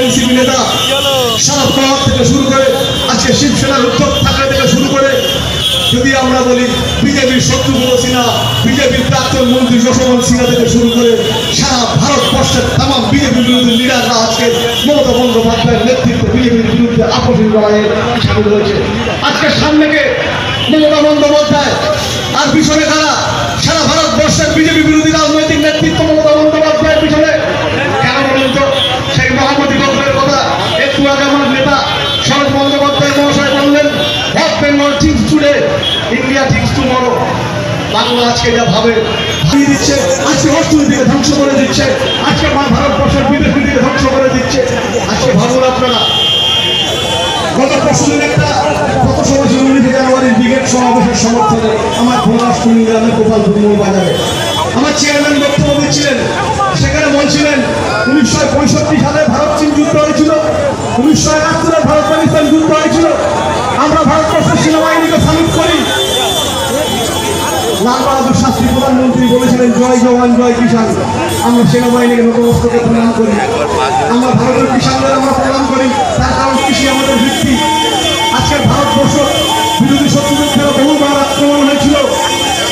NCP নেতা। শরদ পাওয়ার থেকে শুরু করে আজকে শিবসেনার ঠাকরে থেকে শুরু করে যদি আমরা বলি বিজেপির শত্রুঘ্ন সিনহা বিজেপির প্রাক্তন মন্ত্রী যশবন্ত সিনহা থেকে শুরু করে সারা ভারতবর্ষের তাম বিজেপির বিরুদ্ধে লিডাররা আজকে মমতা বন্দ্যোপাধ্যায়ের নেতৃত্বে বিজেপির বিরুদ্ধে আকর্ষণ লড়াইয়ে সামিল হয়েছে। আজকে সামনেকে মমতা বন্দ্যোপাধ্যায়। আর পিছনে কারা? সারা ভারতবর্ষের বিজেপি বিরোধী ইন্ডিয়া থিংস টুমরো বাংলা আজকে যা ভাবে ভাবিয়ে দিচ্ছে, আজকে অর্থনীতিকে ধ্বংস করে দিচ্ছে, আজকে ভারতবর্ষের বিদেশ নীতিকে ধ্বংস করে দিচ্ছে। আজকে ভাবুন আপনারা, গত পরশুদিন একটা সময় উনিশে জানুয়ারির সমাবেশের সমর্থনে আমার গোপালপুর মূল বাজারে। আমার চেয়ারম্যান বক্তব্য দিচ্ছিলেন, সেখানে বলছিলেন, উনিশশো পঁয়ষট্টি সালে ভারত চীন যুদ্ধ হয়েছিল, উনিশশো একাত্তরে ভারত পাকিস্তান যুদ্ধ হয়েছিল, আমরা ভারতবর্ষের সেনাবাহিনীকে লাল বাহাদুর শাস্ত্রী প্রধানমন্ত্রী বলেছিলেন জয় জওয়ান জয় কিষান আমরা সেনাবাহিনীকে নতমস্তকে প্রণাম করি। আমরা ভারতের কিষানদের আমরা প্রণাম করি। তার কারণ কৃষি আমাদের ভিত্তি। আজকের ভারতবর্ষ বিরোধী শত্রুদের দ্বারা বহুবার আক্রমণ হয়েছিল।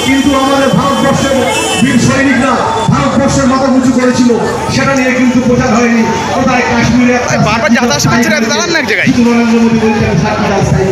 কিন্তু আমাদের ভারতবর্ষের বীর সৈনিকরা ভারতবর্ষের মাথা উঁচু করেছিল। সেটা নিয়ে কিন্তু প্রচার হয়নি। কোথায় কাশ্মীরে বারবার যাতায়াত করছে, দাঁড়ান না এক জায়গায়। নরেন্দ্র মোদী বলছেন সাক্ষী রাস্তায়